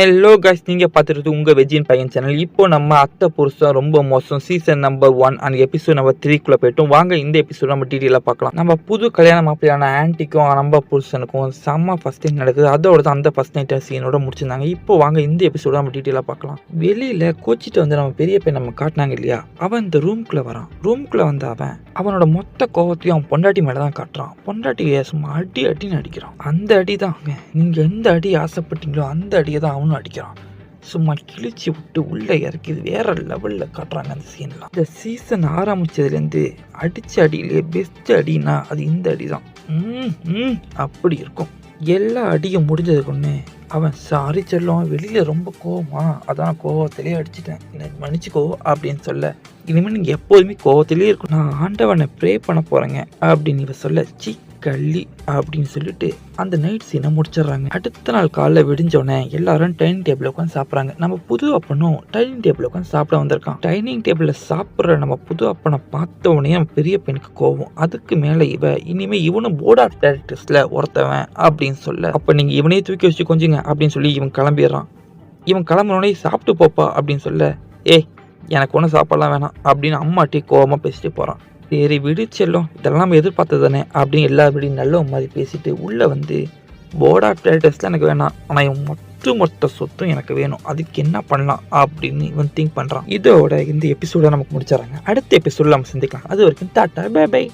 Hello guys நீங்கள் பார்த்துட்டு உங்கள் வெஜ்ஜின் பையன் சேனல் இப்போ நம்ம அத்தை புருஷன் ரொம்ப மோசம். Season number one and episode number த்ரீக்குள்ளே போயிட்டோம். வாங்க இந்த எபிசோட் நம்ம டீட்டெயிலாக பார்க்கலாம். நம்ம புது கல்யாண மாப்பிள்ளையான ஆன்ட்டிக்கும் நம்ம புருஷனுக்கும் செம்ம ஃபஸ்ட் நைட் நடக்குது. அதோட தான் அந்த ஃபஸ்ட் நைட் சீனோட முடிச்சிருந்தாங்க. இப்போ வாங்க இந்த எபிசோட நம்ம டீட்டெயிலாக பார்க்கலாம். வெளியில் கோச்சிட்டு வந்து நம்ம பெரிய பையன் நம்ம காட்டினாங்க இல்லையா? அவன் இந்த ரூம்குள்ளே வரான். ரூம்குள்ளே வந்த அவன் அவனோட மொத்த கோவத்தையும் அவன் பொண்டாட்டி மேலே தான் காட்டுறான். பொண்டாட்டி சும்மா அடி அடின்னு அடிக்கிறான். அந்த அடி தான் நீங்கள் எந்த அடி ஆசைப்பட்டீங்களோ அந்த அடியை தான் அவனும் அடிக்கிறான். சும்மா கிழிச்சு விட்டு உள்ளே இறக்கி வேற லெவலில் காட்டுறாங்க அந்த சீன்லாம் இந்த சீசன் ஆரம்பிச்சதுலேருந்து அடித்த அடியிலே பெஸ்ட் அடினா அது இந்த அடி தான் ம், அப்படி இருக்கும். எல்லா அடியும் முடிஞ்சதுக்கு ஒன்று அவன் சாரி சொல்லுவான் வெளியில் ரொம்ப கோவமா அதான் கோவத்திலே அடிச்சிட்டேன். என்னை மன்னிச்சுக்கோ அப்படின்னு சொல்ல இனிமேல் நீங்கள் எப்போதுமே கோவத்திலே இருக்கும் நான் ஆண்டவனை ப்ரே பண்ண போகிறேங்க அப்படின்னு இவ சொல்ல சி கள்ளி அப்படின்னு சொல்லிட்டு அந்த நைட் சீனை முடிச்சிடுறாங்க. அடுத்த நாள் காலைல விடிஞ்சோடனே எல்லாரும் டைனிங் டேபிள் உட்காந்து சாப்பிட்றாங்க. நம்ம புது அப்பனும் டைனிங் டேபிள் உட்காந்து சாப்பிட வந்திருக்கான். டைனிங் டேபிளில் சாப்பிட்ற நம்ம புது அப்பனை பார்த்த உடனே நம்ம பெரிய பெண்ணுக்கு கோவம். அதுக்கு மேலே இவ இனிமே இவனும் போர்ட் ஆஃப் டைரக்டர்ஸில் ஒருத்தவன் அப்படின்னு சொல்ல அப்போ நீங்கள் இவனையே தூக்கி வச்சு கொஞ்சுங்க அப்படின்னு சொல்லி இவன் கிளம்பிடுறான். இவன் கிளம்புனோடனே சாப்பிட்டு போப்பா அப்படின்னு சொல்ல ஏய் எனக்கு ஒன்றும் சாப்பாடலாம் வேணாம் அப்படின்னு அம்மாட்டி கோவமாக பேசிட்டு போகிறான் சரி விடு இதெல்லாம் நம்ம எதிர்பார்த்தது தானே அப்படின்னு எல்லா எல்லாபடி நல்ல மாதிரி பேசிட்டு உள்ளே வந்து போர்ட் ஆஃப் எனக்கு வேணாம். ஆனால் இவன் மொத்த மொத்த சொத்தும் எனக்கு வேணும். அதுக்கு என்ன பண்ணலாம் அப்படின்னு இவன் திங்க் பண்ணுறான் இதோட இந்த எபிசோட நமக்கு முடிச்சிடறாங்க. அடுத்த எபிசோட நம்ம சந்திக்கலாம். அது வரைக்கும் டாட்டா பை பை